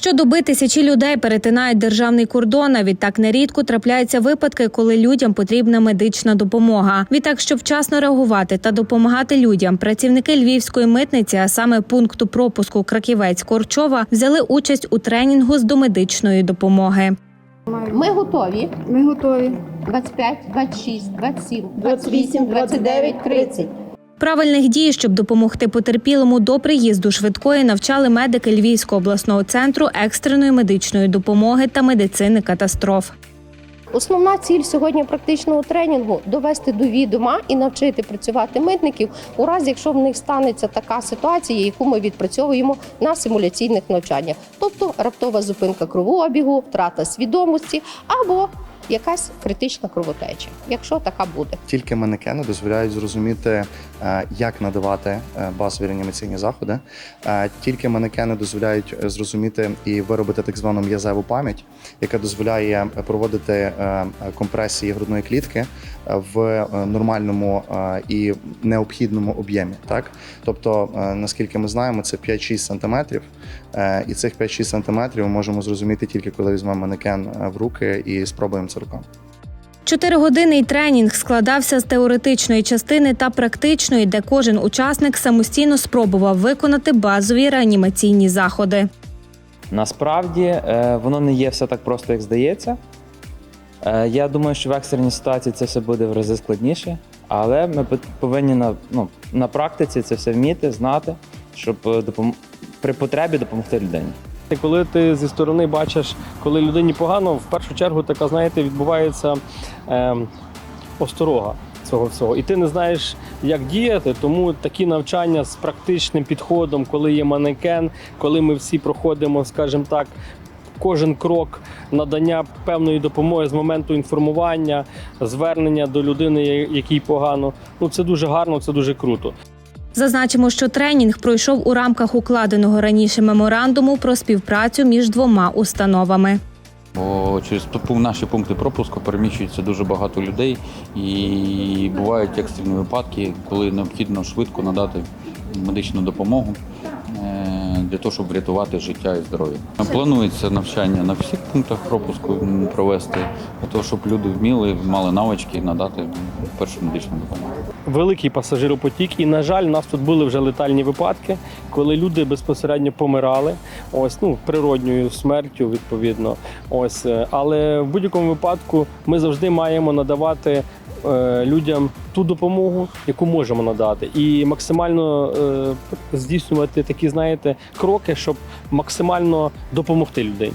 Щодоби тисячі людей перетинають державний кордон. а Відтак нерідко трапляються випадки, коли людям потрібна медична допомога. Відтак, щоб вчасно реагувати та допомагати людям, працівники львівської митниці, а саме пункту пропуску Краківець Корчова, взяли участь у тренінгу з домедичної допомоги. Ми готові. Ми готові. 25, 26, 27, 28, 29, 30. Правильних дій, щоб допомогти потерпілому до приїзду швидкої, навчали медики Львівського обласного центру екстреної медичної допомоги та медицини катастроф. Основна ціль сьогодні практичного тренінгу довести до відома і навчити працювати митників у разі, якщо в них станеться така ситуація, яку ми відпрацьовуємо на симуляційних навчаннях, тобто раптова зупинка кровообігу, втрата свідомості або якась критична кровотеча, якщо така буде. Тільки манекени дозволяють зрозуміти, е, як надавати е, базові реанімаційні заходи. Е, Тільки манекени дозволяють зрозуміти і виробити так звану м'язеву пам'ять, яка дозволяє проводити компресії грудної клітки в нормальному і необхідному об'ємі. Так, тобто, наскільки ми знаємо, це 5-6 сантиметрів, і цих 5-6 сантиметрів ми можемо зрозуміти тільки коли візьмемо манекен в руки і спробуємо це руками. Чотиригодинний тренінг складався з теоретичної частини та практичної, де кожен учасник самостійно спробував виконати базові реанімаційні заходи. Насправді е, воно не є все так просто, як здається. Е, Я думаю, що в екстреній ситуації це все буде в рази складніше, але ми повинні на, ну, на практиці це все вміти, знати, щоб е, допом- при потребі допомогти людині. І Коли ти зі сторони бачиш, коли людині погано, в першу чергу така, знаєте, відбувається ем, осторога цього всього. І ти не знаєш, як діяти, тому такі навчання з практичним підходом, коли є манекен, коли ми всі проходимо, скажімо так, кожен крок надання певної допомоги з моменту інформування, звернення до людини, якій погано. Ну це дуже гарно, це дуже круто. Зазначимо, що тренінг пройшов у рамках укладеного раніше меморандуму про співпрацю між двома установами. Бо через наші пункти пропуску переміщується дуже багато людей, і бувають екстрені випадки, коли необхідно швидко надати медичну допомогу е, для того, щоб врятувати життя і здоров'я. Планується навчання на всіх пунктах пропуску провести для того, щоб люди вміли, мали навички надати першу медичну допомогу. Великий пасажиропотік, і на жаль, у нас тут були вже летальні випадки, коли люди безпосередньо помирали. Ось ну природньою смертю, відповідно. Ось, е, але в будь-якому випадку ми завжди маємо надавати. е, Людям ту допомогу, яку можемо надати, і максимально е, здійснювати такі, знаєте, кроки, щоб максимально допомогти людині.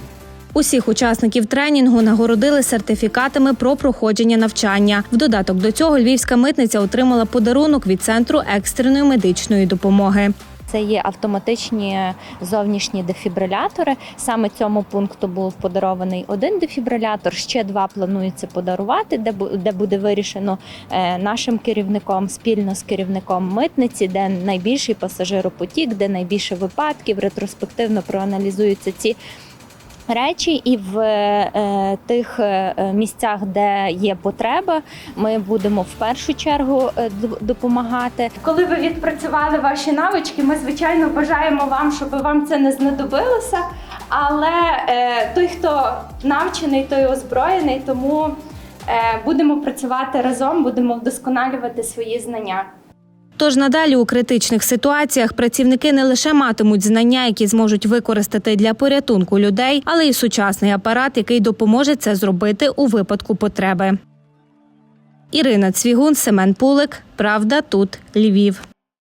Усіх учасників тренінгу нагородили сертифікатами про проходження навчання. В додаток до цього львівська митниця отримала подарунок від центру екстреної медичної допомоги. Це є автоматичні зовнішні дефібрилятори. Саме цьому пункту був подарований один дефібрилятор. Ще два планується подарувати, де буде вирішено е, нашим керівником спільно з керівником митниці, де найбільший пасажиропотік, де найбільше випадків. Ретроспективно проаналізуються ці. Речі, і в е, тих е, місцях, де є потреба, ми будемо в першу чергу е, допомагати. Коли ви відпрацювали ваші навички, ми звичайно бажаємо вам, щоб вам це не знадобилося. Але е, той, хто навчений, той озброєний, тому е, будемо працювати разом, будемо вдосконалювати свої знання. Тож надалі у критичних ситуаціях працівники не лише матимуть знання, які зможуть використати для порятунку людей, але й сучасний апарат, який допоможе це зробити у випадку потреби. Ірина Цвігун, Семен Пулик. Правда, тут Львів.